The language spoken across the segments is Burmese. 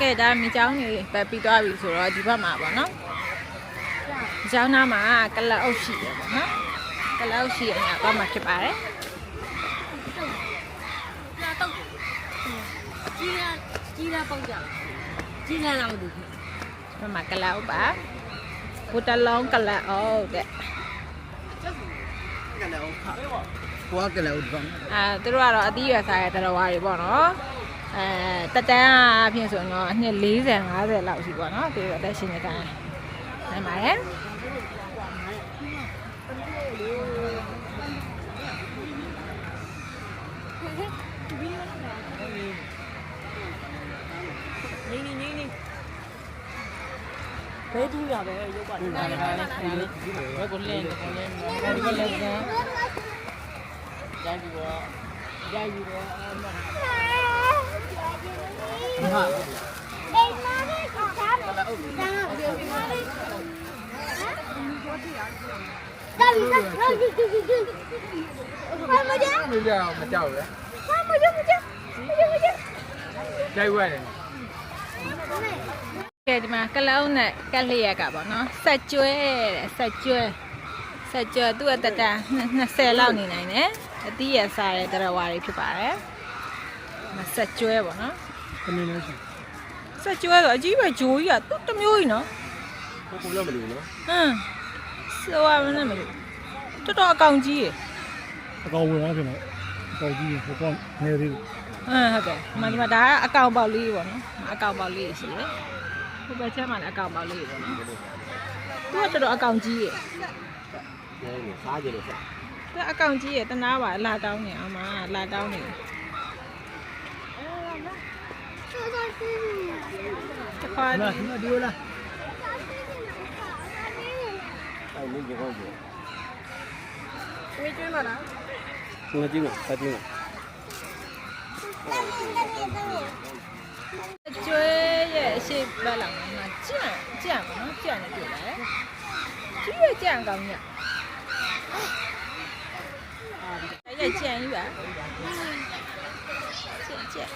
ကဲဒါမိချောင်းနေပဲပြီးသွားပြီဆိုတော့ဒီဘက်မှာပေါ့နော်။ကျောင်းသားမှာကလအုပ်ရှိတယ်ပေါ့နော်။ကလအုပ်ရှိရင်တော့မှဖြစ်ပါတယ်။ကြီးလားကြီးလားပေါက်ကြကြီးလားတော့ဒီမမကလောက်ပါဘူတလုံးကလောက်ဟုတ်တဲ့ကလောက်ဟာဘွားကလောက်ဘာအာသူတို့ကတော့အသီးရဆိုင်တဲ့တော်ဝါတွေပေါ့နော် အဲတက်တန်းအပြင်ဆိုတော့အနှစ်40 50လောက်ရှိပေါ့နော်ဒီအသက်ရှင်နေတာနိုင်ပါတယ်ဘယ်သူရပဲရုပ်ပါတယ်။ဒါလည်းကိုလင်းကိုလင်းကိုလင်းက။ကြာပြီတော့ကြာပြီတော့အမှန်ပါ မကြောက်မကြောက်မကြောက်လေမကြောက်မကြောက်ရိုက်ဝဲတယ်ကဲဒီမှာကလောင်းနဲ့ကက်လျက်ကပေါ့နော်ဆက်ကျွဲတဲ့ဆက်ကျွဲဆက်ကျွဲသူ့အတက်တန်း20လောက်နေနိုင်တယ်အသီးရစားတဲ့တရဝါတွေဖြစ်ပါတယ်မဆက်ကျွဲပေါ့နော် ခမင်းလေးရှိဆက်ကျွဲဆိုအကြီးပဲဂျိုးကြီးอ่ะသူတစ်မျိုးကြီးနော်ကိုကိုလည်းမလို့နော်ဟမ်ဆိုရမနဲ့မလို့တော်တော်အကောင်ကြီးရယ်အကောင်ဝင်သွားပြန်တော့အကောင်ကြီးဟိုကောင်နေသေးတယ်ဟမ်ဟုတ်တယ်ဒီမှာဒီမှာဒါကအကောင်ပေါက်လေးပေါ့နော်အကောင်ပေါက်လေးရှိတယ်ဟိုဘက်ချက်မှာလည်းအကောင်ပေါက်လေးပေါ့နော်သူကတော်တော်အကောင်ကြီးရယ်စားကြလို့သူကအကောင်ကြီးရယ်တနာပါလာတောင်းနေအောင်မလာတောင်းနေ တခွားလာကြီးဒီလားအဲ့ဒီကြောက်ကြောဝေးကျွေးပါလားငါကြည့်မဆက်ကြည့်မကျွေးရဲ့အရှိဘက်လောက်မှာကြံ့ကြံ့ပါနော်ကြံ့နေတွေ့လာတယ်ကြီးရဲ့ကြံ့ကောင်းညရဲ့ကြံ့ကြီးပါကြံ့ကြံ့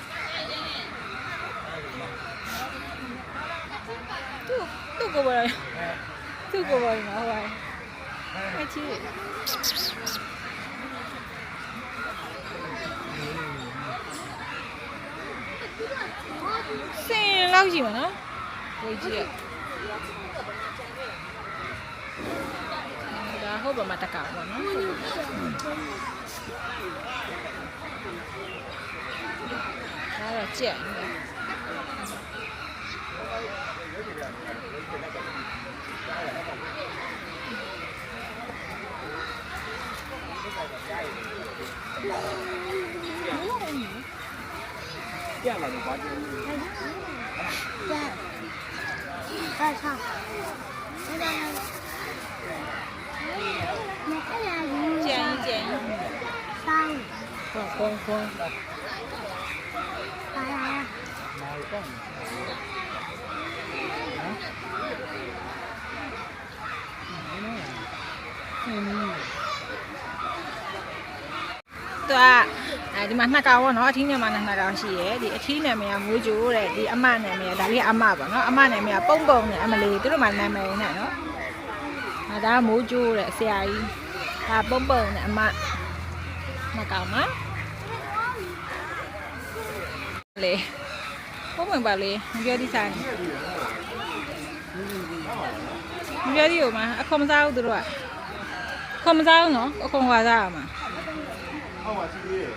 သူသူ့ ကိုပေါ်သူ့ကိုပေါ်မှာဟိုအချီစင်လောက်ရှိမှာနော်ဝေးကြည့်ရဒါဟုတ်ပါမှာတကောင်ပေါ့နော်ဒါတော့ကြက် 这样了，你把这。对。带上。我带上。你看呀，你。剪一剪一。三。晃晃晃。来呀。来呀。 သူကအဲဒီမှာနှစ်ကောင်ပေါ့နော်အထီးနယ်မှာနှစ်ကောင်ရှိရယ်ဒီအထီးနယ်မြေကမိုးကြိုးတဲ့ဒီအမနယ်မြေကဒါလေးအမပေါ့နော်အမနယ်မြေကပုံပုံနဲ့အမလေးသူတို့မှနာမည်နဲ့နော်အဲဒါကမိုးကြိုးတဲ့ဆရာကြီးဒါပုံပုံနဲ့အမနှစ်ကောင်မှာလေပုံပုံပါလေမပြောဒီဆိုင်မပြောဒီဟိုမှာအခွန်မစားဘူးသူတို့က ခေါမစားဘူးနော်အကုန်ဝါစားရမှာဟုတ်ပါစီးသေးတယ်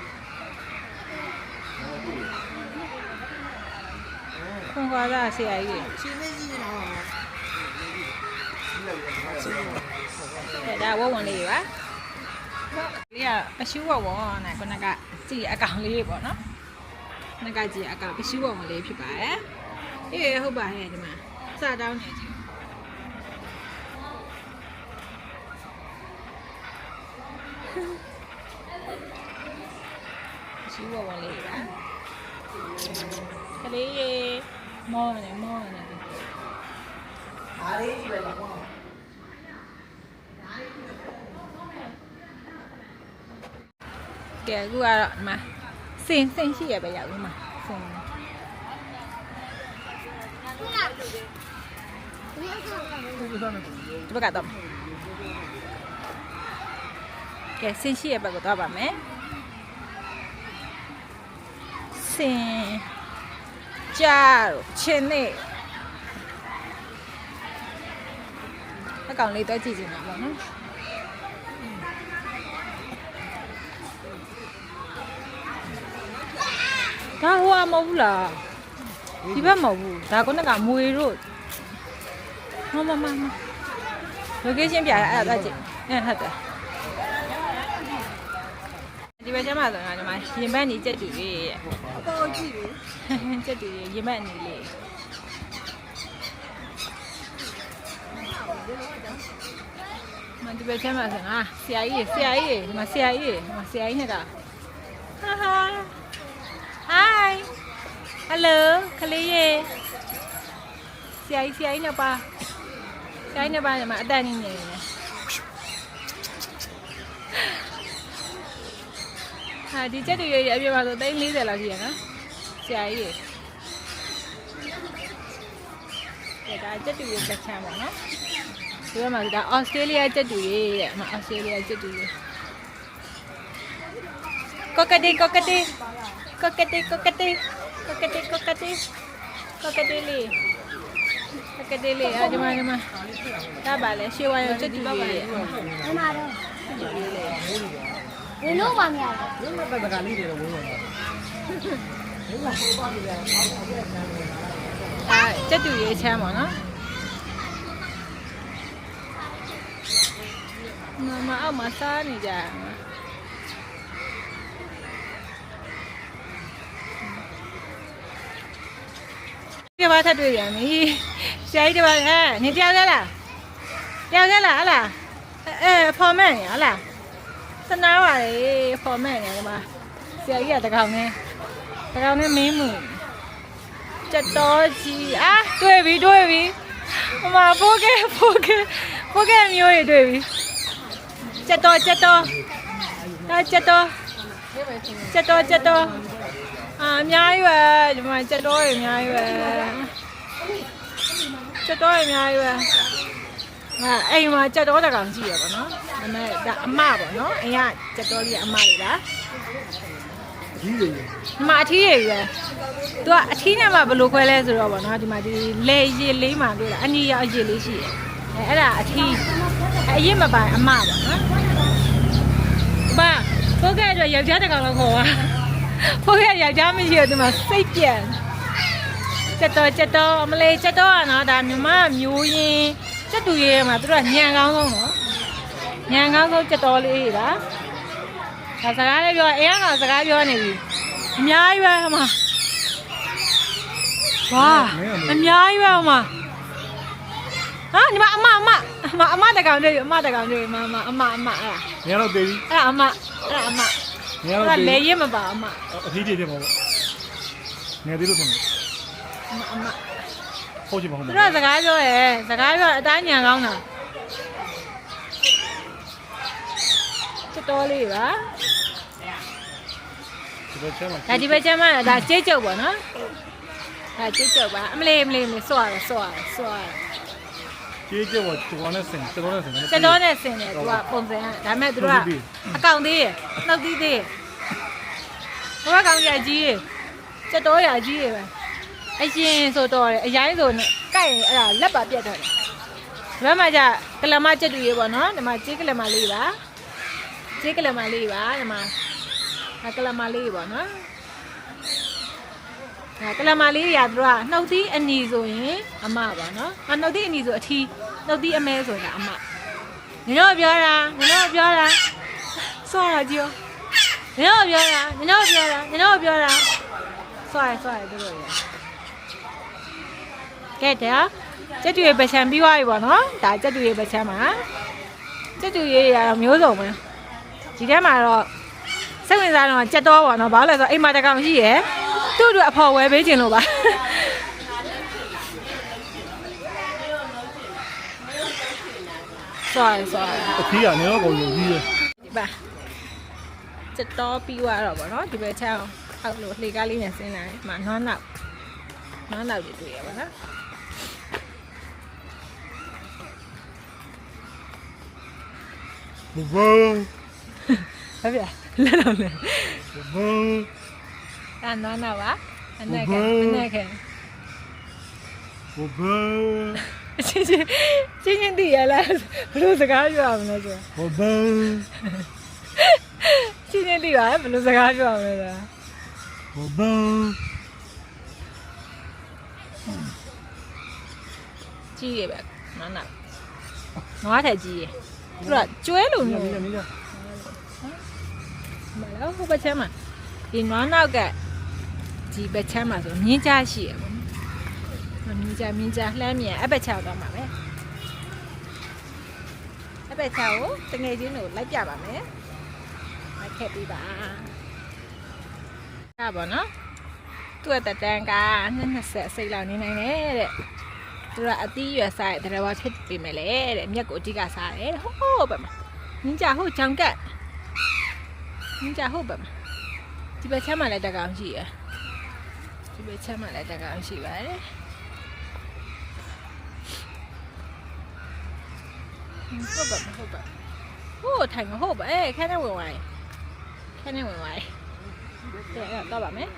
ခွန်ခွာရဆရာကြီးရှင်မကြီးနော်ဒါဝဝန်လေးပါလေးကအရှူဝဝန်နဲ့ခုနကစီအကောင်လေးပေါ့နော်ခုနကကြီးအကောင်အရှူဝဝန်လေးဖြစ်ပါတယ်အေးဟုတ်ပါရဲ့ဒီမှာစတောင်းနေတယ် ရှူဝဝလေးပါကလေးရေမောနေမောနေအားလေးပဲလားကွာကဲအခုကတော့ဒီမှာစင်စင်ရှိရပဲရောက်ပြီမှာစင်ဒီဘက်ကတော့ ကဲဆင်းရှိရဲ့ဘက်ကိုသွားပါမယ်ဆင်းကြာတို့ချင်းနေအကောင်လေးတော့ကြည့်ကြည့်မှာပေါ့နော်ဒါဟိုအမဟုတ်ဘူးလားဒီဘက်မဟုတ်ဘူးဒါကုန်းကမွေတို့မမမမ location ပြရအဲ့ဒါကြည့်အဲ့ဟုတ်တယ် ဒီဘက်ကျမဆိုတော့ဒီမှာရင်ဘတ်နေကြက်တူလေးရဲ့အပေါ်ကြည့်ပြီကြက်တူလေးရင်ဘတ်နေလေးမဒီဘက်ကျမဆိုတော့ဆရာကြီးဆရာကြီးဒီမှာဆရာကြီးဒီမှာဆရာကြီးနဲ့ကဟာဟာ hi hello ခလေးရေဆရာကြီးဆရာကြီးနဲ့ပါဆရာကြီးနဲ့ပါဒီမှာအတန်နေနေတယ် ဟာဒီချက်တွေရအပြည့်ပါဆို340လောက်ရှိရနော်ဆရာကြီးရေဒါချက်တွေရတစ်ချမ်းပါနော်ဒီဘက်မှာဒါအော်စတြေးလျချက်တွေရဲ့အမအော်စတြေးလျချက်တွေကောကတေကောကတေကောကတေကောကတေကောကတေကောကတေကောကတေလေးကောကတေလေးအဒီမှာဒီမှာဒါပါလေရှေးဝါရောချက်တွေရဲ့ဘယ်မှာတော့ ဘယ်လို့မှမရဘူးဒီမှာတက္ကလေးတွေတော့ဝင်းဝင်တယ်အာတက်တူရေးချမ်းပါနော်မမအောက်မှာစားနေကြရမှာဒီဘာထပ်တွေ့ရမီဆရာကြီးတပါဟဲ့နေကြောက်ရလားကြောက်ရလားဟလားအဲဖော်မန့်ရဟလား သနာပါလေဖော်မန့်ရဒီမှာဆရာကြီးကတကောင်နဲ့တကောင်နဲ့မင်းမှုကြက်တော်ကြီးအာတွေ့ပြီတွေ့ပြီဟိုမှာပိုးကဲပိုးကဲပိုးကဲမျိုးတွေတွေ့ပြီကြက်တော်ကြက်တော်ဒါကြက်တော်ကြက်တော်ကြက်တော်အာအများကြီးပဲဒီမှာကြက်တော်တွေအများကြီးပဲကြက်တော်တွေအများကြီးပဲဟာအိမ်မှာကြက်တော်တကောင်ရှိရပါတော့ ဒါပေမဲ့ဒါအမပေါ့နော်အိမ်ကကြက်တော်လေးကအမလေးလားအကြီးတွေဒီမှာအထီးရည်ပဲသူကအထီးနဲ့မှဘယ်လိုခွဲလဲဆိုတော့ဗောနော်ဒီမှာဒီလေရည်လေးမှတွေ့တာအနီရောင်အရည်လေးရှိတယ်အဲအဲ့ဒါအထီးအဲအရင်မပိုင်အမပါနော်ဘာဖိုးကဲတော့ယောက်ျားတစ်ကောင်လောက်ခေါ်ပါဖိုးကဲယောက်ျားမရှိတော့ဒီမှာစိတ်ပြန်ချက်တော့ချက်တော့မလေးချက်တော့ကနော်ဒါမြမမျိုးရင်းချက်တူရဲမှာသူတို့ကညံကောင်းဆုံးနော် ညံကောင်းဆုံးချက်တော်လေးပါဒါစကားလေးပြောအရင်ကစကားပြောနေပြီအများကြီးပဲဟမဝါအများကြီးပဲဟမဟာညီမအမအမအမအမတကောင်တွေ့ပြီအမတကောင်တွေ့ပြီမမအမအမအဲ့ဒါ။ညတော့သေးပြီအဲ့ဒါအမအဲ့ဒါအမ။ညအဲ့တော့ဒါသေးလေပြီရင်မပါအမ။အထီးကြီးတယ်ပေါ့။ညသေးလို့ဆုံးတယ်အမအမ။ဟုတ်ချင်ပါဟုတ်သူမှာတို့ကစကားပြောရဲစကားပြောအတိုင်းညံကောင်းတာ ချစ်တော်လေးပါ။ဒီဘက်ချမ်းမှာဒါဒီဘက်ကျမ်းမဒါကြေးကျုပ်ပေါ့နော်ဒါကြေးကျုပ်ပါအမလေးအမလေးအမလေးစွာရစွာရစွာရကြေးကြောတော့တော်နဲ့ဆင်တော်နဲ့ဆင်စက်တော်နဲ့ဆင်တယ်သူကပုံစံကဒါပေမဲ့သူတို့ကအကောင်သေးရနှုတ်သီးသေးရဘဝကောင်ရကြီးရစက်တော်ရကြီးရပဲအရင်ဆိုတော့တယ်အရင်ဆိုနဲ့ကိုက်ရင်အဲ့ဒါလက်ပါပြတ်တော့တယ်ဒီဘက်မှာကျကလမကျက်တူရေပေါ့နော်ဒီမှာကြေးကလမလေးပါ ကြေးကလမလေးပါဒီမှာဒါကလမလေးပေါ့နော်ဒါကလမလေးတွေကသူတို့ကနှုတ်သီးအနီဆိုရင်အမပါနော်အနှုတ်သီးအနီဆိုအထီးနှုတ်သီးအမဲဆိုတာအမညီတို့ပြောတာညီတို့ပြောတာစောရကြည့်ညီတို့ပြောတာညီတို့ပြောတာညီတို့ပြောတာစောရစောရတို့ရကဲတဲ့ကျက်တူရဲ့ပချံပြီးသွားပြီပေါ့နော်ဒါကျက်တူရဲ့ပချံမှာကျက်တူရဲ့ရတော့မျိုးစုံပဲ ဒီထဲမှာတော့စိတ်ဝင်စားတော့ကြက်တော့ပေါ့နော်ဘာလို့လဲဆိုတော့အိမ်မှာတကောင်ရှိရယ်သူ့တို့အဖော်ဝယ်ပေးခြင်းလို့ပါဆော်ဆော်အဖေကနေတော့ကုန်လို့ကြီးရယ်ဒီပါကြက်တော့ပြီးသွားတော့ပေါ့နော်ဒီဘက်ချောင်းအောက်လို့လှေကားလေးနဲ့ဆင်းလာတယ်မှနွားနောက်နွားနောက်တွေတွေ့ရပါလားဘဘ ဟုတ်ဗျာလက်တော့လေဘဘောအဲ့နော်နော်ပါအနေကအနေကဘဘောချင်းချင်းချင်းချင်းတည်ရလားဘလို့စကားပြောအောင်လဲဆိုဘဘောချင်းချင်းတည်ပါဘလို့စကားပြောအောင်လဲဆိုဘဘောကြီးရပဲနော်နော်နွားထက်ကြီးရသူကကျွဲလိုမျိုး မင်းမင်းမလားဟိုဘက်ချမ်းမှာဒီနွားနောက်ကဒီဘက်ချမ်းမှာဆိုမြင်းကြားရှိရပေါ့နော်မြင်းကြားမြင်းကြားလှမ်းမြန်အဘက်ချောက်တော့မှာပဲအဘက်ချောက်ကိုတငယ်ချင်းတို့လိုက်ပြပါမယ်လိုက်ခဲ့ပြီးပါဒါပေါ့နော်သူ့အတတန်က20စိတ်လောက်နေနိုင်တယ်တဲ့သူကအတီးရွယ်စားတဲ့တရဝဖြစ်ပြီမယ်လေတဲ့မြက်ကိုအတိကစားတယ်ဟိုးဟိုးပဲမှာမြင်းကြားဟိုးချောင်က မင်းကြဟုတ်ပါမဒီဘက်ချမ်းမှလည်းတကောင်ရှိရဒီဘက်ချမ်းမှလည်းတကောင်ရှိပါတယ်ဟုတ်ပါဟုတ်ပါဟိုးထိုင်မဟုတ်ပါအဲခန်းထဲဝင်သွားတယ်ခန်းထဲဝင်သွားတယ်ကဲအဲ့တော့ပါမယ်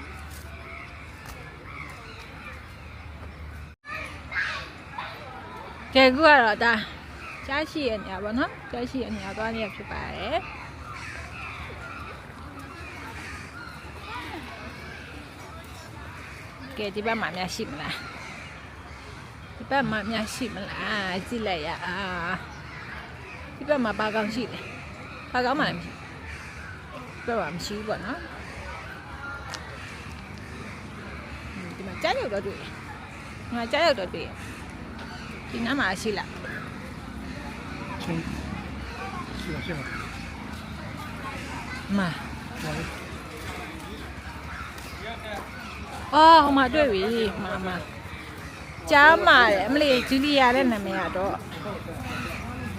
ကဲခုကတော့ဒါကြားရှိရနေရပါတော့ကြားရှိရနေရသွားနေရဖြစ်ပါတယ် ကဲဒီဘက်မှာများရှိမလားဒီဘက်မှာများရှိမလားကြည့်လိုက်ရအာဒီဘက်မှာဘာကောင်းရှိလဲဘာကောင်းမှလည်းမရှိဒီဘက်မှာမရှိဘူးပေါ့နော်ဒီမှာကြားရုပ်တော့တွေ့တယ်ငါကြားရုပ်တော့တွေ့တယ်ဒီနားမှာရှိလားချင်းရှိပါရှိပါမှာ အော်ဟိုမှာတွေ့ပြီမှာမှာကြားမှာတယ်အမလေးဂျူလီယာတဲ့နာမည်ကတော့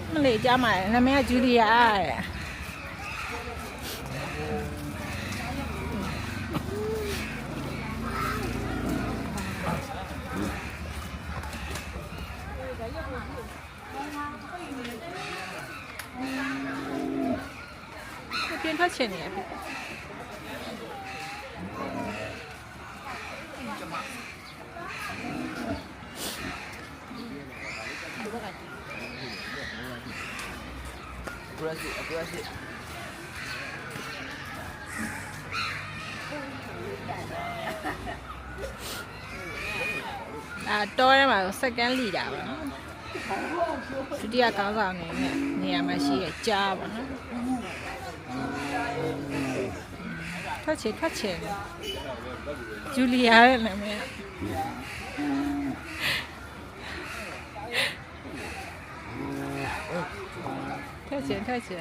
အမလေးကြားမှာတယ်နာမည်ကဂျူလီယာတဲ့ပြင်ထွက် ချင်နေရပြီ aggressive aggressive အာတော့ထဲမှာစက္ကန့်လီတာပါနော်ဒုတိယကောင်းဆောင်နေနဲ့နေရာမှာရှိရကြားပါနော်ထွက်ချင်ထွက်ချင်ဂျူလီယာရဲ့နာမည် 钱，退钱。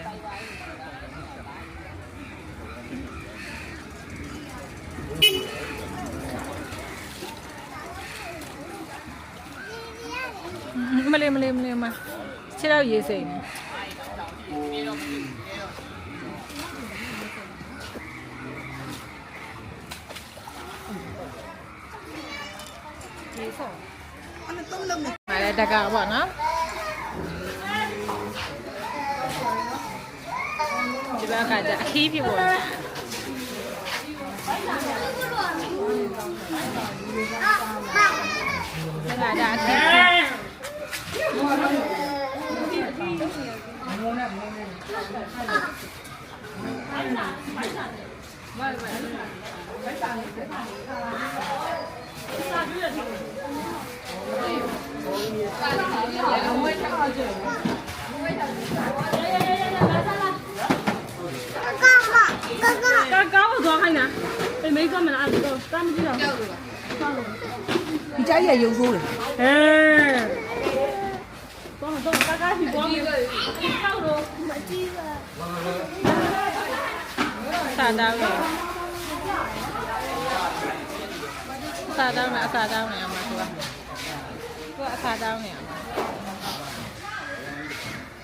မလေးမလေးမလေးမခြေတော့ရေးစိမ့်နေရေးဆောင်အဲ့တော့လုံးနေပါတယ်တကာပေါ့နော် 집에 가자. 힙이 뭐야? 가자. 힙. con nè? Thì mấy con mình ăn được rồi tao mới rồi thì trái gì dùng rồi ê. Con tôi các thì con sao rồi mà chi xả đau rồi xả đau nè xả mà thua. Vợ xả đau nè.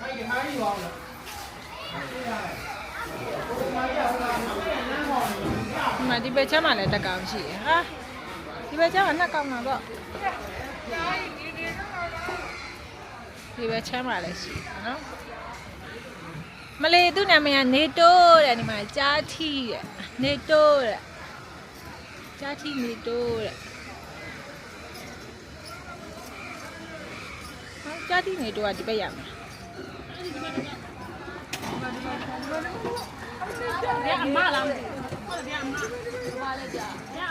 mà Hãy subscribe cho kênh ဒီမှာဒီဘက်ချမ်းမှာလည်းတက်ကောင်ရှိတယ်ဟာဒီဘက်ချမ်းမှာနှစ်ကောင်မှာပေါ့ဒီဘက်ချမ်းမှာလည်းရှိတယ်နော်မလေးသူ့နာမည်ကနေတိုးတဲ့ဒီမှာကြားထီတဲ့နေတိုးတဲ့ကြားထီနေတိုးတဲ့ဟောကြားထီနေတိုးကဒီဘက်ရမ அம்மா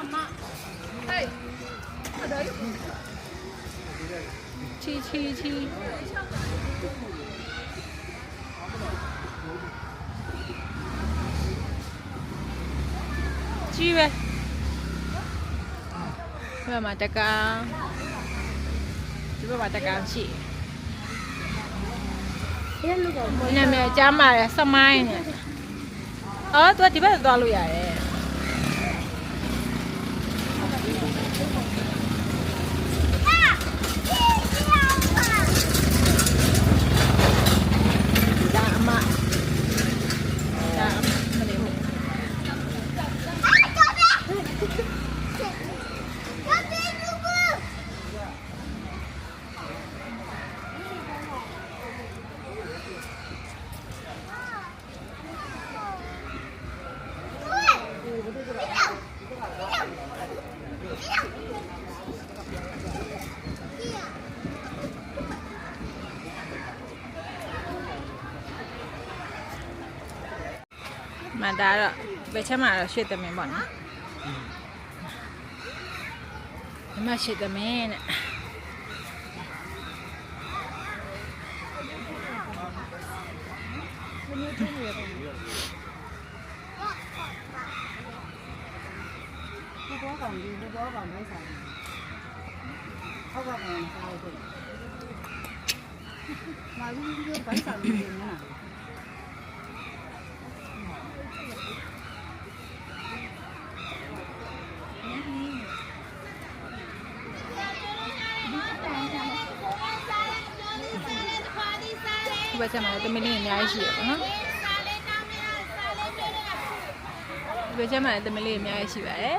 அம்மா சீ சீ சீ chi chi chi, chi mà ta cả Chúng mà ta cả chi. နာမည်ကြားမှာတယ်စမိုင်းနဲ့အော်သူကဒီဘက်သွားလို့ရတယ် မဒါတော့ဘယ်ချက်မှာတော့ရွှေသမင်းပေါ့နော်ဒီမှာရွှေသမင်းနဲ့ ဘက်ချက်မှာလည်းသမင်းလေးအများကြီးရှိရပါတော့ဒီဘက်ချက်မှာလည်းသမင်းလေးအများကြီးရှိပါတယ်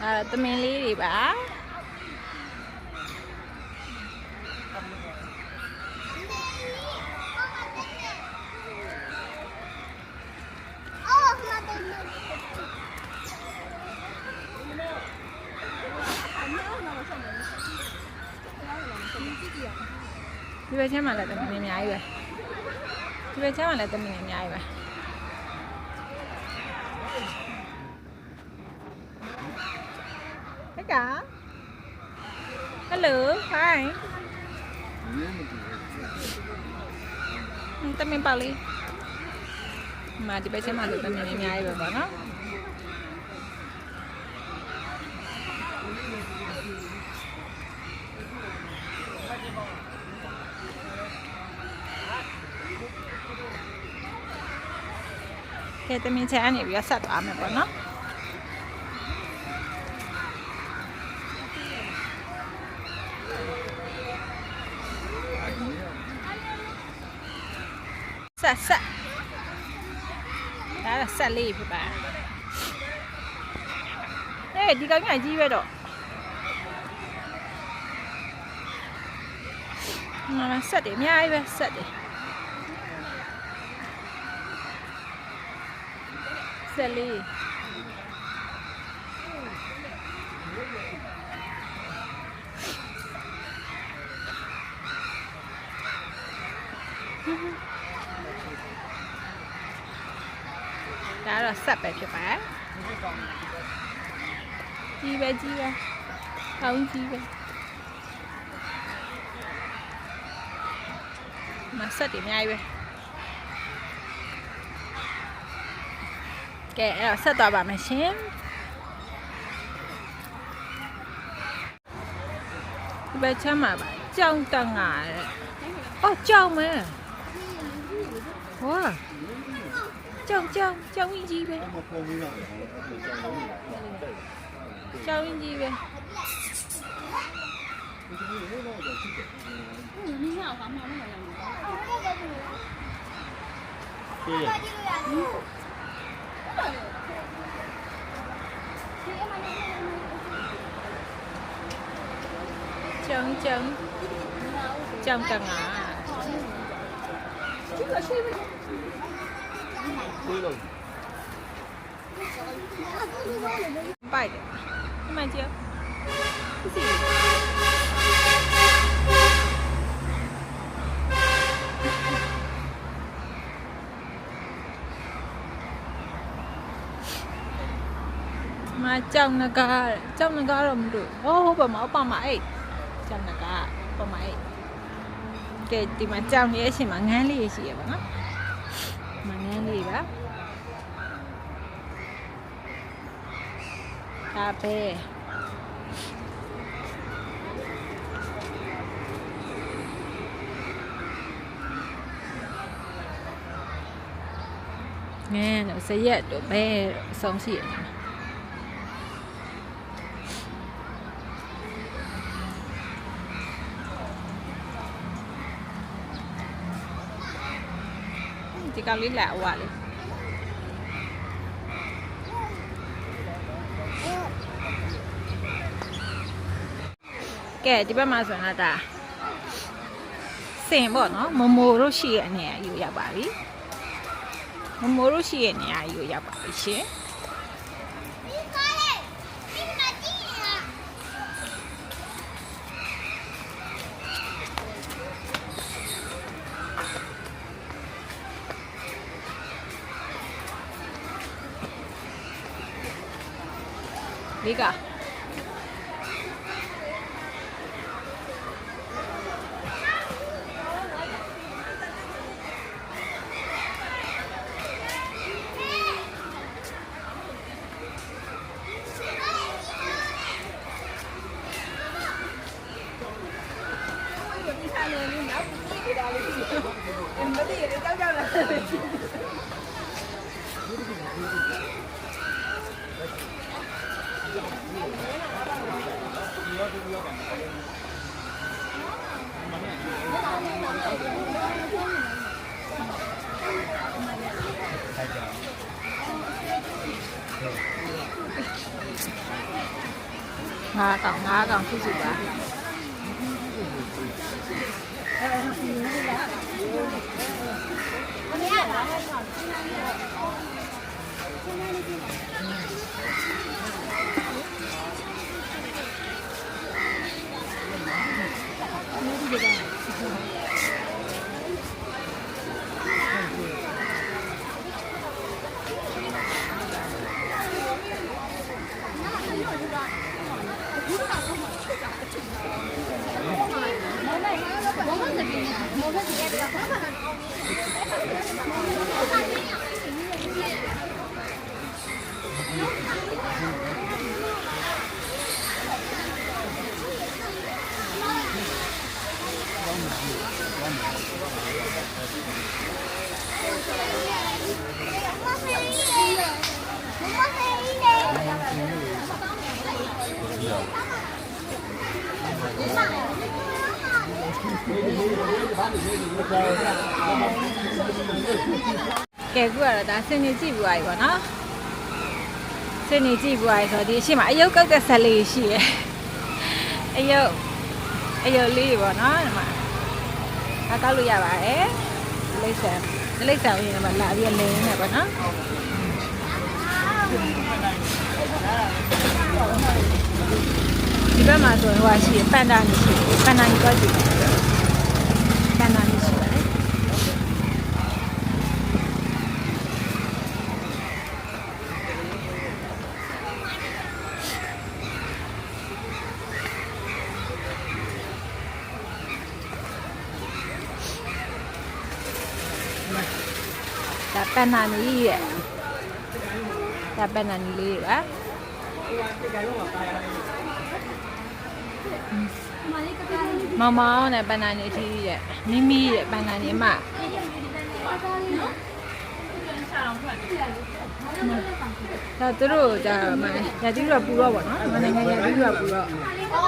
ဒါတော့သမင်းလေးတွေပါ ဒီဘက်ချက်မှာလည်းသမင်းလေးအများကြီးပဲဒီဘက်ချက်မှာလည်းသမင်းလေးအများကြီးပဲဟဲ့ကာ Hello hi တမင်ပါလေးမာဒီဘက်ချက်မှာလည်းတမင်အများကြီးပဲပေါ့နော် ကဲတမင်ချက်အနေပြီးတော့ဆက်သွားမယ်ပေါ့နော်ဆက်ဆက်ဒါကဆက်လေးဖြစ်ပါဟဲ့ဒီကောင်ကြီးကြီးပဲတော့မဆက်တယ်အများကြီးပဲဆက်တယ် ဆက်လေးဒါကတော့ဆက်ပဲဖြစ်ပါတယ်ကြီးပဲကြီးပဲကောင်းကြီးပဲမဆက်တယ်အများကြီးပဲ ကဲအဲ့တော့ဆက်သွားပါမယ်ရှင်ဒီဘက်ချမ်းမှာပါကြောင်တန်ငါတဲ့အော်ကြောင်မဲဟောကြောင်ကြောင်ကြောင်ကြီးကြီးပဲကြောင်ကြီး chân chân chân cần à. Bảy đấy. Mà chưa? Cái gì? ကျုံကျုံကျုံတငါသေးလို့ပိုက်တယ်အမှန်ကျုံမကြောင်နဂါကြောင်နဂါတော့မလို့ဟောဟုတ်ပါမအပမအဲ့ကြောင်နဂါပမအဲ့ကဲဒီမှာကြောင်ရဲ့ရှင်မှာငန်းလေးရှိရပါနော်မငန်းလေးပါဒါပဲငန်းတော့စရက်တော့ဘဲအဆုံးရှိရတယ် ကောင်လေးလာဝါလေးကဲဒီဘက်မှာဆိုတော့ဒါစင်ပေါ့နော်မမိုတို့ရှိရဲ့နေရာယူရောက်ပါပြီမမိုတို့ရှိရဲ့နေရာယူရောက်ပါပြီရှင်လေးကငါး ကောင်ငါးကော ကဲခုကတော့ဒါစင်နေကြည့်ပြီးသွားပြီပေါ့နော်စင်နေကြည့်ပြီးသွားပြီဆိုတော့ဒီအရှိမအယုတ်ကောက်တဲ့ဆက်လေးရှိရယ်အယုတ်အယုတ်လေးတွေပေါ့နော်ဒီမှာအကောက်လို့ရပါတယ်ဒီလိမ့်ဆန်ဒီလိမ့်ဆန်ဝင်ဒီမှာလာပြီးလင်းနေပေါ့နော်ဒီဘက်မှာဆိုရင်ဟိုကရှိရယ်ပန်ဒါနေရှိတယ်ပန်ဒါနေတော့ကြည့်ပန်ဒါနေရှိပါတယ် ဒါပ န်နာနီရဲ့ဒါပန်နာနီလေးပါမမောင်နဲ့ပန်နာနီအထီးရဲ့မိမိရဲ့ပန်နာနီအမဒါသူတို့ဒါမရတိတို့ပူတော့ဗောနော်မနိုင်ငံရတိတို့ပူတော့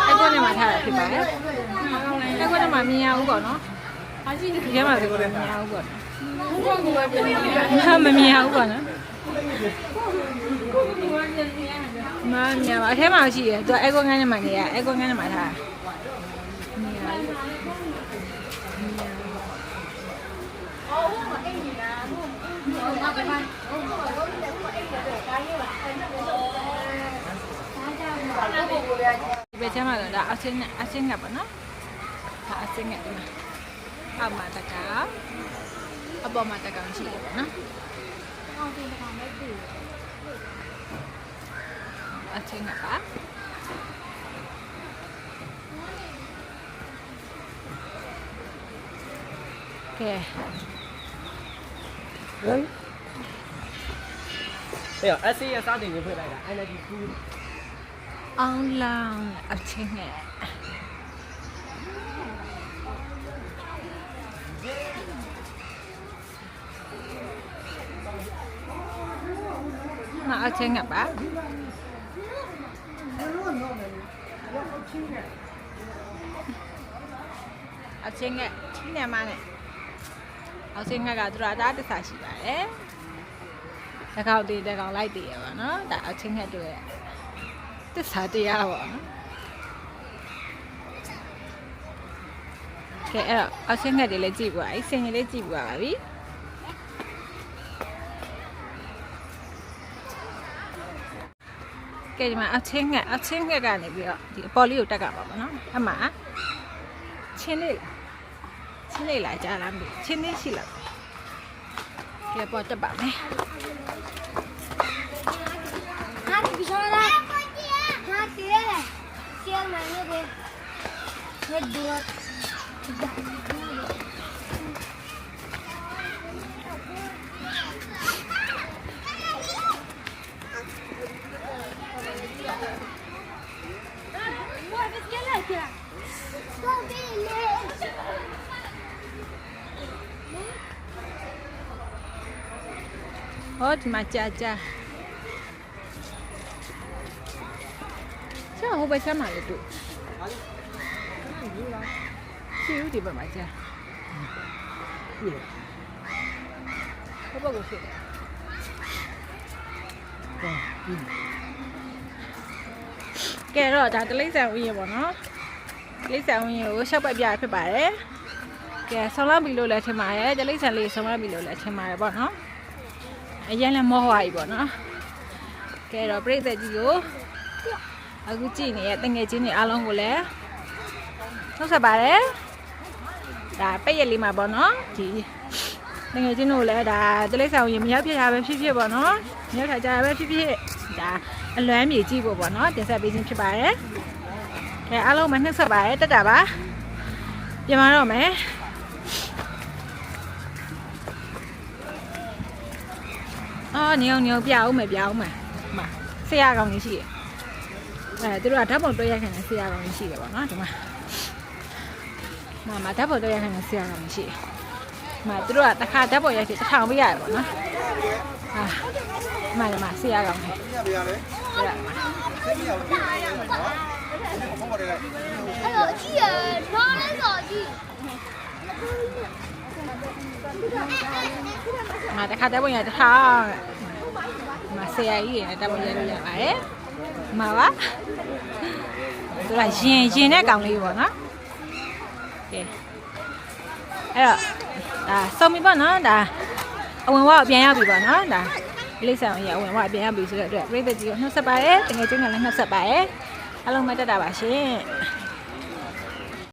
အဲ့ကောနဲ့မှာထားတာဖြစ်ပါတယ်အဲ့ကောနဲ့မှာမြင်ရဘူးဗောနော်ဒီထဲမှာဆိုတော့မြင်ရဘူးဗောနော် မမြင်အောင်ပေါ့နော်မမြင်ပါအထဲမှာရှိရယ်သူအဲကွန်ငန်းနဲ့မှနေရအဲကွန်ငန်းနဲ့မှထားဒီဘက်ကျမ်းမှာတော့ဒါအချင်းနဲ့အချင်းကပါနော်ဒါအချင်းကဒီမှာအောက်မှာတက อบอมาตะกังชิเลยนะเอาที่ทำได้ดีอะไรเงี้ยปะโอเคเฮ้ยเดี๋ยวเอซี่จะสร้างสิ่งนี้เพื่ออะไรกันไอ้นั่นคืออ๋อลองอะไรเงี้ย မအချင်းကပါအချင်းကချင်းနေမနဲ့အချင်းကကသူတို့အသားတစ္ဆာရှိပါတယ်တကောက်တည်းတကောက်လိုက်တည်ရပါတော့ဒါအချင်းကတွေ့ရသစ္စာတရားပေါ့နော်ကဲအဲ့တော့အဆင်းငတ်တွေလည်းကြည့်ပွားအဲ့စင်ကြီးလေးကြည့်ပွားပါပြီ ကဲဒီမှာအချင်းငတ်အချင်းငတ်ကနေပြီးတော့ဒီအပေါ်လေးကိုတက်ကပါပါနော်အမှချင်းလေးချင်းလေးလာကြလားမသိဘူးချင်းလေးရှိလားကဲပေါ်တက်ပါမယ်ဟာဒီပြောလာဟာတည်းလေဆီယမနေပဲဟဲ့ဒီဝ ဟောဒီမှာကြာကြာကျဟိုဘက်ဆက်မှာလေတို့ရှိဦးဒီဘက်မှာကြာဟိုဘက်ကိုရှိတယ်ကဲတော့ဒါတလိမ့်ဆန်ဦးရေပေါ့နော်တလိမ့်ဆန်ဦးရေကိုရှောက်ပတ်ပြရဖြစ်ပါတယ်ကဲဆောင်းလာပြီလို့လည်းထင်ပါတယ်တလိမ့်ဆန်လေးဆောင်းလာပြီလို့လည်းထင်ပါတယ်ပေါ့နော် အရင်လည်းမောဟွာပြီပေါ့နော်ကဲတော့ပြိတ္တကြီးကိုအခုကြည့်နေတဲ့တငယ်ချင်းတွေအားလုံးကိုလည်းနှုတ်ဆက်ပါတယ်ဒါပိတ်ရက်လေးမှာပေါ့နော်ဒီတငယ်ချင်းတို့လည်းဒါတလိမ့်ဆောင်ရင်မရောက်ဖြစ်တာပဲဖြစ်ဖြစ်ပေါ့နော်မရောက်တာကြတာပဲဖြစ်ဖြစ်ဒါအလွမ်းမြေကြည့်ဖို့ပေါ့နော်တင်ဆက်ပေးခြင်းဖြစ်ပါတယ်ကဲအားလုံးမနှုတ်ဆက်ပါတယ်တက်တာပါပြန်လာတော့မယ် အော်နေအောင်နေအောင်ပြအောင်မယ်ပြအောင်မယ်ဒီမှာဆရာကောင်ကြီးရှိတယ်အဲသူတို့ကဓာတ်ပုံတွဲရိုက်ခိုင်းတဲ့ဆရာကောင်ကြီးရှိတယ်ပေါ့နော်ဒီမှာမမဓာတ်ပုံတွဲရိုက်ခိုင်းတဲ့ဆရာကောင်ကြီးရှိတယ်ဒီမှာသူတို့ကတစ်ခါဓာတ်ပုံရိုက်ဖြစ်တစ်ထောင်ပေးရတယ်ပေါ့နော်ဟာဒီမှာဒီမှာဆရာကောင်ကြီးညပြရလဲပြရမှာသိညအောင်ပြရနော်ဘုံပါတယ်အဲ့တော့ကြည့်ရတော့လဲဆိုကြ ည့်ဒီမှာတစ်ခါဓာတ်ပုံရိုက်တစ်ထောင်ဒီမှာဆရာကြီးတွေနဲ့ဓာတ်ပုံရိုက်လို့ရပါတယ်ဒီမှာပါသူကရင်ရင်တဲ့ကောင်လေးပေါ့နော်ကဲအဲ့တော့ဒါစုံပြီပေါ့နော်ဒါအဝင်ဝါပြန်ရောက်ပြီပေါ့နော်ဒါလိမ့်ဆန်အောင်ရအဝင်ဝပြန်ရောက်ပြီဆိုတော့အတွက်ပြိတ္တကြီးကိုနှုတ်ဆက်ပါတယ်တကယ်ချင်းကလည်းနှုတ်ဆက်ပါတယ်အားလုံးမတက်တာပါရှင်